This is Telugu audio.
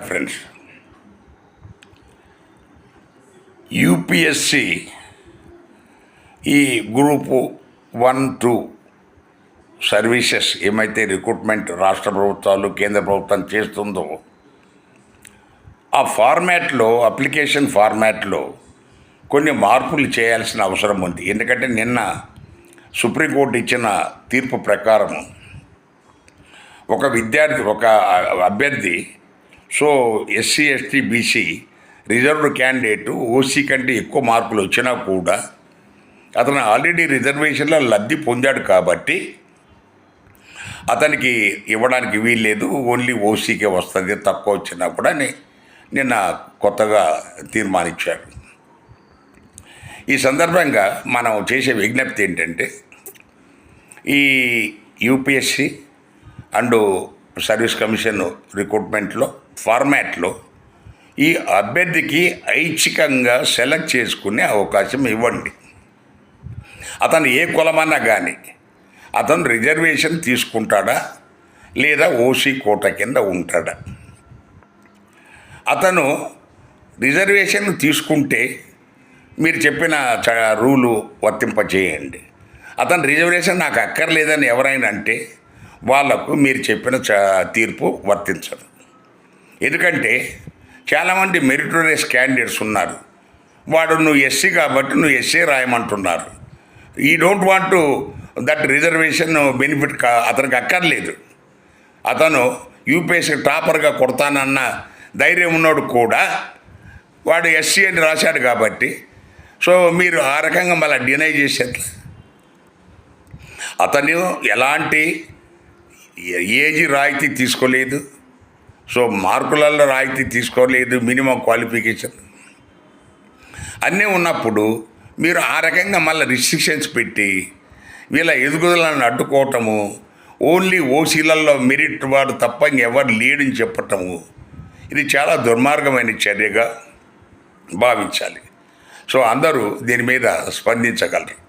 ఫ్రెండ్స్ యూపీఎస్సి ఈ గ్రూపు వన్ టూ సర్వీసెస్ ఏమైతే రిక్రూట్మెంట్ రాష్ట్ర ప్రభుత్వాలు కేంద్ర ప్రభుత్వం చేస్తుందో ఆ ఫార్మాట్లో అప్లికేషన్ ఫార్మాట్లో కొన్ని మార్పులు చేయాల్సిన అవసరం ఉంది. ఎందుకంటే నిన్న సుప్రీంకోర్టు ఇచ్చిన తీర్పు ప్రకారం ఒక విద్యార్థి ఒక అభ్యర్థి so SC ST BC reserved candidate OC కంటే ఎక్కువ మార్కులు వచ్చినా కూడా అతను ఆల్రెడీ రిజర్వేషన్లో లబ్ధి పొందాడు కాబట్టి అతనికి ఇవ్వడానికి వీల్లేదు. ఓన్లీ ఓసీకే వస్తుంది. తక్కువ వచ్చినా కూడా అని నిన్న కొత్తగా తీర్మానించారు ఈ సందర్భంగా మనం చేసే విజ్ఞప్తి ఏంటంటే ఈ యూపీఎస్సి అండ్ సర్వీస్ కమిషన్ రిక్రూట్మెంట్లో ఫార్మాట్లో ఈ అభ్యర్థికి ఐచ్ఛికంగా సెలెక్ట్ చేసుకునే అవకాశం ఇవ్వండి. అతను ఏ కులమన్నా కానీ అతను రిజర్వేషన్ తీసుకుంటాడా? లేదా ఓసీ కోట కింద ఉంటాడా? అతను రిజర్వేషన్ తీసుకుంటే మీరు చెప్పిన చ రూలు వర్తింపజేయండి. అతను రిజర్వేషన్ నాకు అక్కర్లేదని ఎవరైనా అంటే వాళ్ళకు మీరు చెప్పిన తీర్పు వర్తించదు. ఎందుకంటే చాలామంది మెరిటోరియస్ క్యాండిడేట్స్ ఉన్నారు. వాడు నువ్వు ఎస్సీ కాబట్టి నువ్వు ఎస్సీ రాయమంటున్నారు. ఈ don't want to that reservation benefit కా అతనికి అక్కర్లేదు. అతను యూపీఎస్సీ టాపర్గా కొడతానన్న ధైర్యం ఉన్నాడు కూడా వాడు ఎస్సీ అని రాశాడు కాబట్టి సో మీరు ఆ రకంగా మళ్ళీ డినై చేసేట్లా అతను ఎలాంటి ఏజీ రాయితీ తీసుకోలేదు. సో మార్కులలో రాయితీ తీసుకోలేదు మినిమం క్వాలిఫికేషన్. అన్నీ ఉన్నప్పుడు మీరు ఆ రకంగా మళ్ళీ రిస్ట్రిక్షన్స్ పెట్టి వీళ్ళ ఎదుగుదలను అడ్డుకోవటము ఓన్లీ ఓసీలలో మెరిట్ వాడు తప్ప ఇంకెవరు లేడని చెప్పటము ఇది చాలా దుర్మార్గమైన చర్యగా భావించాలి. సో అందరూ దీని మీద స్పందించగలరు.